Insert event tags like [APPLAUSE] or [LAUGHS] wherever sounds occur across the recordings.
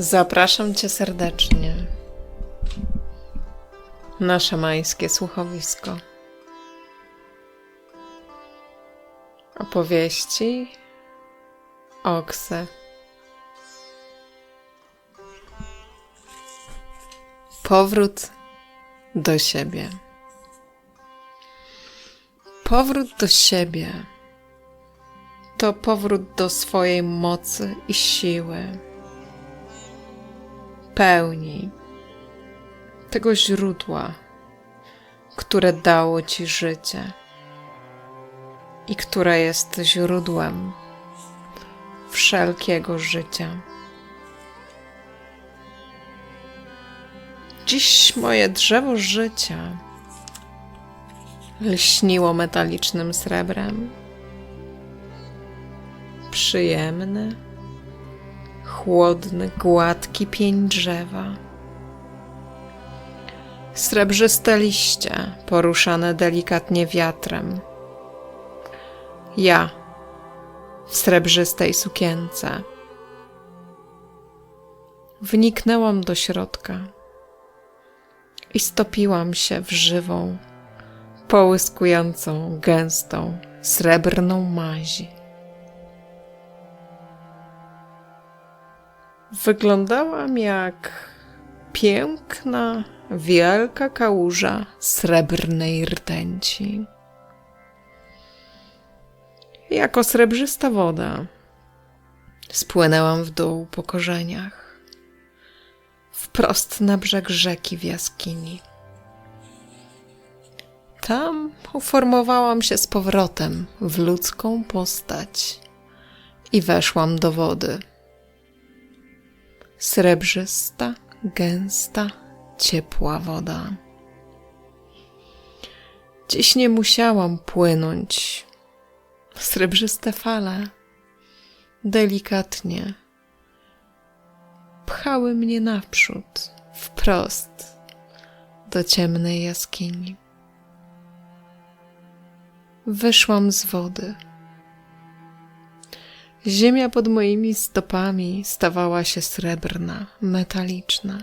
Zapraszam Cię serdecznie na szamańskie słuchowisko. Opowieści Okse. Powrót do siebie. Powrót do siebie to powrót do swojej mocy i siły pełni tego źródła, które dało ci życie i które jest źródłem wszelkiego życia. Dziś moje drzewo życia lśniło metalicznym srebrem. Przyjemny, chłodny, gładki pień drzewa. Srebrzyste liście poruszane delikatnie wiatrem. Ja w srebrzystej sukience. Wniknęłam do środka i stopiłam się w żywą, połyskującą, gęstą, srebrną mazi. Wyglądałam jak piękna, wielka kałuża srebrnej rtęci. Jako srebrzysta woda spłynęłam w dół po korzeniach, wprost na brzeg rzeki w jaskini. Tam uformowałam się z powrotem w ludzką postać i weszłam do wody. Srebrzysta, gęsta, ciepła woda. Dziś nie musiałam płynąć. Srebrzyste fale delikatnie pchały mnie naprzód, wprost do ciemnej jaskini. Wyszłam z wody. Ziemia pod moimi stopami stawała się srebrna, metaliczna.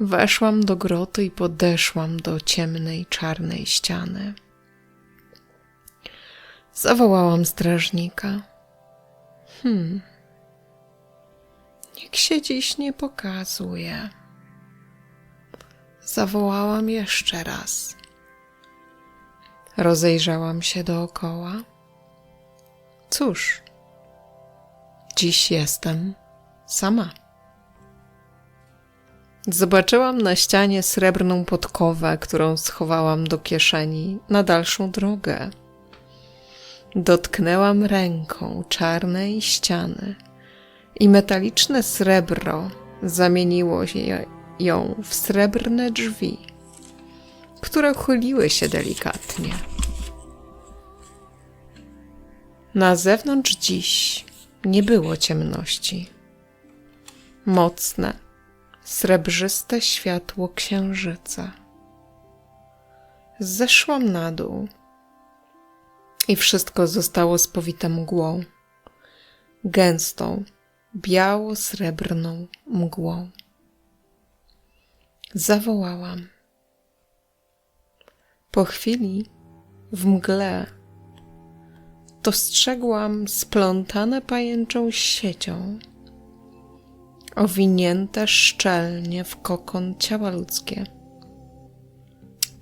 Weszłam do groty i podeszłam do ciemnej, czarnej ściany. Zawołałam strażnika. Hmm. Nikt się dziś nie pokazuje. Zawołałam jeszcze raz. Rozejrzałam się dookoła. Cóż, dziś jestem sama. Zobaczyłam na ścianie srebrną podkowę, którą schowałam do kieszeni na dalszą drogę. Dotknęłam ręką czarnej ściany i metaliczne srebro zamieniło się ją w srebrne drzwi, które chyliły się delikatnie. Na zewnątrz dziś nie było ciemności. Mocne, srebrzyste światło księżyca. Zeszłam na dół i wszystko zostało spowite mgłą, gęstą, biało-srebrną mgłą. Zawołałam. Po chwili w mgle dostrzegłam splątane pajęczą siecią, owinięte szczelnie w kokon ciała ludzkie.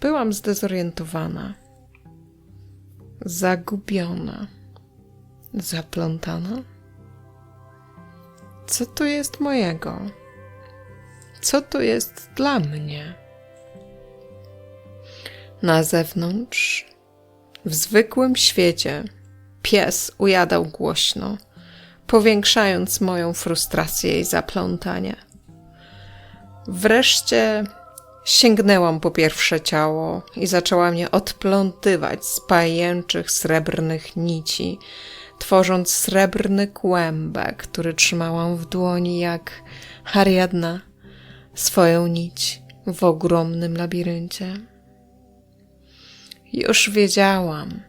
Byłam zdezorientowana, zagubiona, zaplątana. Co to jest mojego? Co to jest dla mnie? Na zewnątrz, w zwykłym świecie, pies ujadał głośno, powiększając moją frustrację i zaplątanie. Wreszcie sięgnęłam po pierwsze ciało i zaczęła mnie odplątywać z pajęczych srebrnych nici, tworząc srebrny kłębek, który trzymałam w dłoni jak Ariadna swoją nić w ogromnym labiryncie. Już wiedziałam,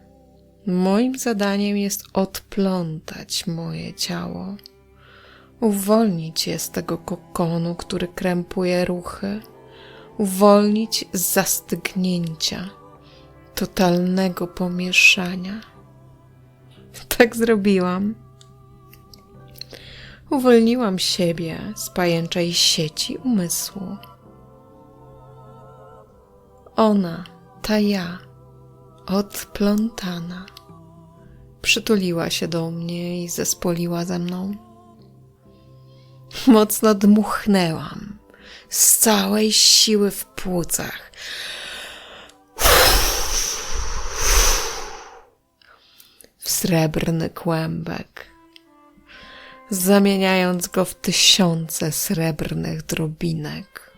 Moim zadaniem jest odplątać moje ciało, Uwolnić je z tego kokonu, który krępuje ruchy, uwolnić z zastygnięcia, totalnego pomieszania. [LAUGHS] Tak zrobiłam. Uwolniłam siebie z pajęczej sieci umysłu. Ona, ta ja, odplątana, przytuliła się do mnie i zespoliła ze mną. Mocno dmuchnęłam z całej siły w płucach. W srebrny kłębek, zamieniając go w tysiące srebrnych drobinek,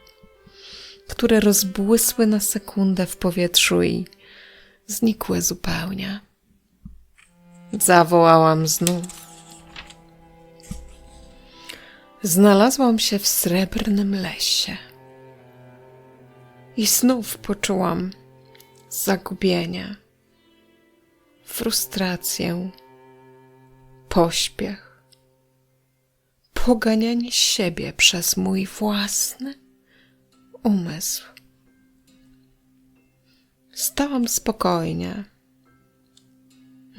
które rozbłysły na sekundę w powietrzu i znikły zupełnie. Zawołałam znów. Znalazłam się w srebrnym lesie. I znów poczułam zagubienie, frustrację, pośpiech, poganianie siebie przez mój własny umysł. Stałam spokojnie,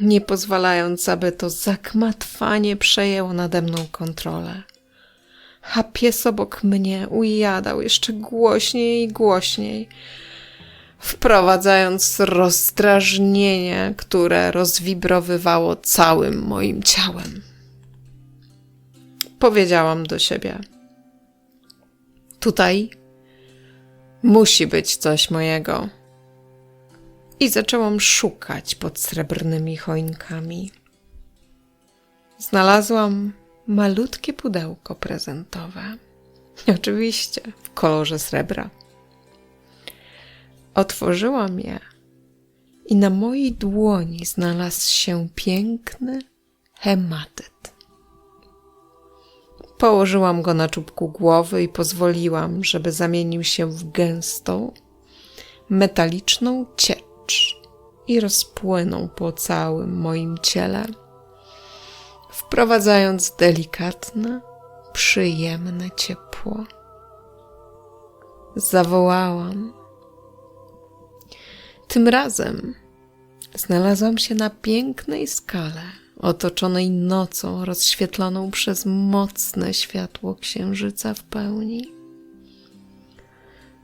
nie pozwalając, aby to zakmatwanie przejęło nade mną kontrolę a pies obok mnie ujadał jeszcze głośniej i głośniej, wprowadzając rozdrażnienie, które rozwibrowywało całym moim ciałem. Powiedziałam do siebie: Tutaj musi być coś mojego. I zaczęłam szukać pod srebrnymi choinkami. Znalazłam malutkie pudełko prezentowe. [LAUGHS] Oczywiście w kolorze srebra. Otworzyłam je i na mojej dłoni znalazł się piękny hematyt. Położyłam go na czubku głowy i pozwoliłam, żeby zamienił się w gęstą, metaliczną ciecz i rozpłynął po całym moim ciele wprowadzając delikatne, przyjemne ciepło. Zawołałam. Tym razem znalazłam się na pięknej skale, otoczonej nocą rozświetloną przez mocne światło księżyca w pełni.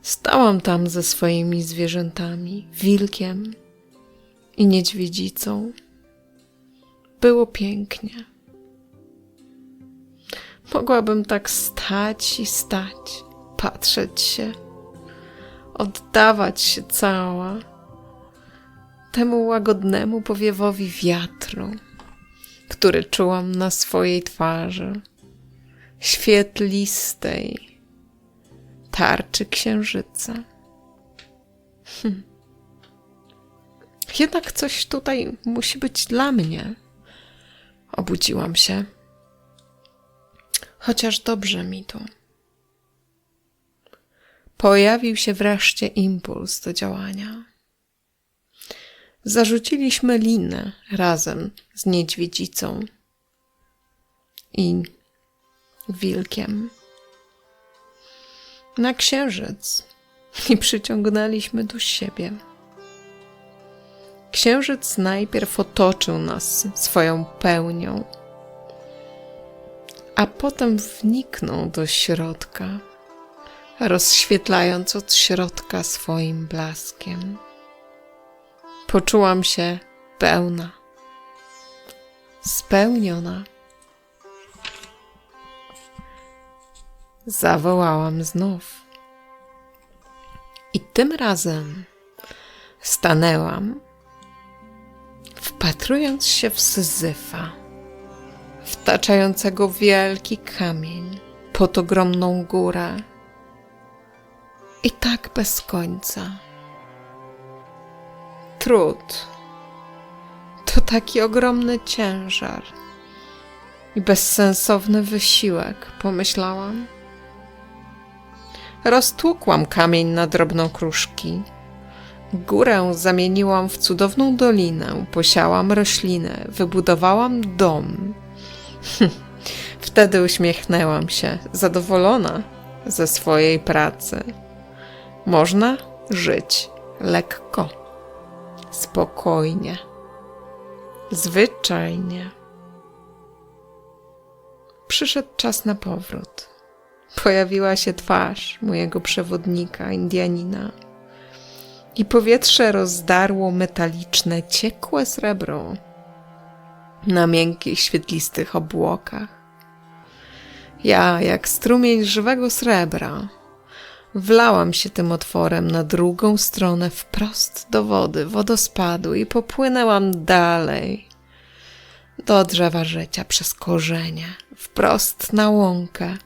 Stałam tam ze swoimi zwierzętami, wilkiem i niedźwiedzicą. Było pięknie. Mogłabym tak stać i stać, patrzeć się, oddawać się cała temu łagodnemu powiewowi wiatru, który czułam na swojej twarzy, świetlistej tarczy księżyca. Hm. Jednak coś tutaj musi być dla mnie. Obudziłam się chociaż dobrze mi tu. Pojawił się wreszcie impuls do działania. Zarzuciliśmy linę razem z niedźwiedzicą i wilkiem na księżyc i przyciągnęliśmy do siebie. Księżyc najpierw otoczył nas swoją pełnią a potem wniknął do środka, rozświetlając od środka swoim blaskiem. Poczułam się pełna, spełniona. Zawołałam znów. I tym razem stanęłam, wpatrując się w Syzyfa wtaczającego wielki kamień pod ogromną górę. I tak bez końca. Trud to taki ogromny ciężar i bezsensowny wysiłek, pomyślałam. Roztłukłam kamień na drobnokruszki. Górę zamieniłam w cudowną dolinę, posiałam rośliny, wybudowałam dom Wtedy uśmiechnęłam się, zadowolona ze swojej pracy. Można żyć lekko, spokojnie, zwyczajnie. Przyszedł czas na powrót. Pojawiła się twarz mojego przewodnika, Indianina, i powietrze rozdarło metaliczne, ciekłe srebro na miękkich, świetlistych obłokach. Ja, jak strumień żywego srebra, wlałam się tym otworem na drugą stronę wprost do wody, wodospadu i popłynęłam dalej do drzewa życia przez korzenie, wprost na łąkę.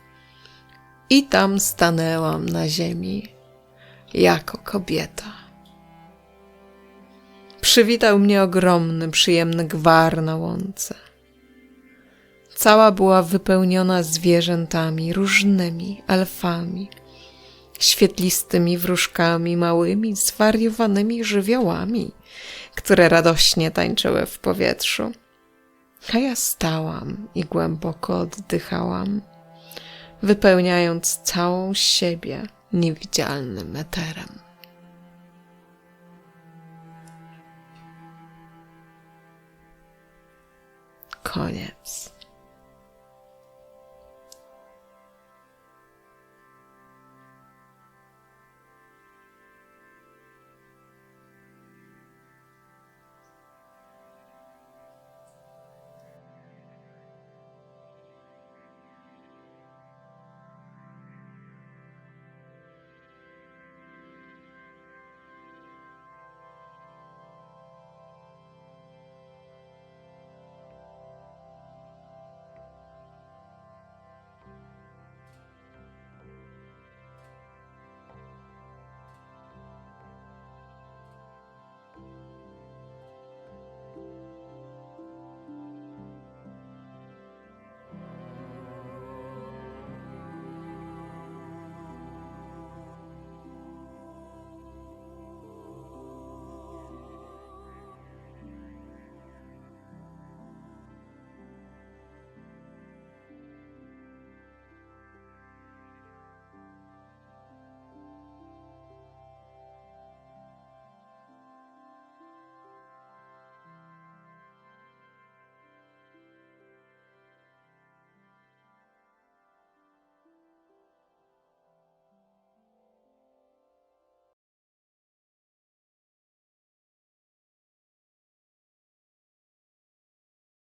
I tam stanęłam na ziemi jako kobieta. Przywitał mnie ogromny, przyjemny gwar na łące. Cała była wypełniona zwierzętami różnymi, elfami, świetlistymi wróżkami, małymi, zwariowanymi żywiołami, które radośnie tańczyły w powietrzu. A ja stałam i głęboko oddychałam, wypełniając całą siebie niewidzialnym eterem. Koniec.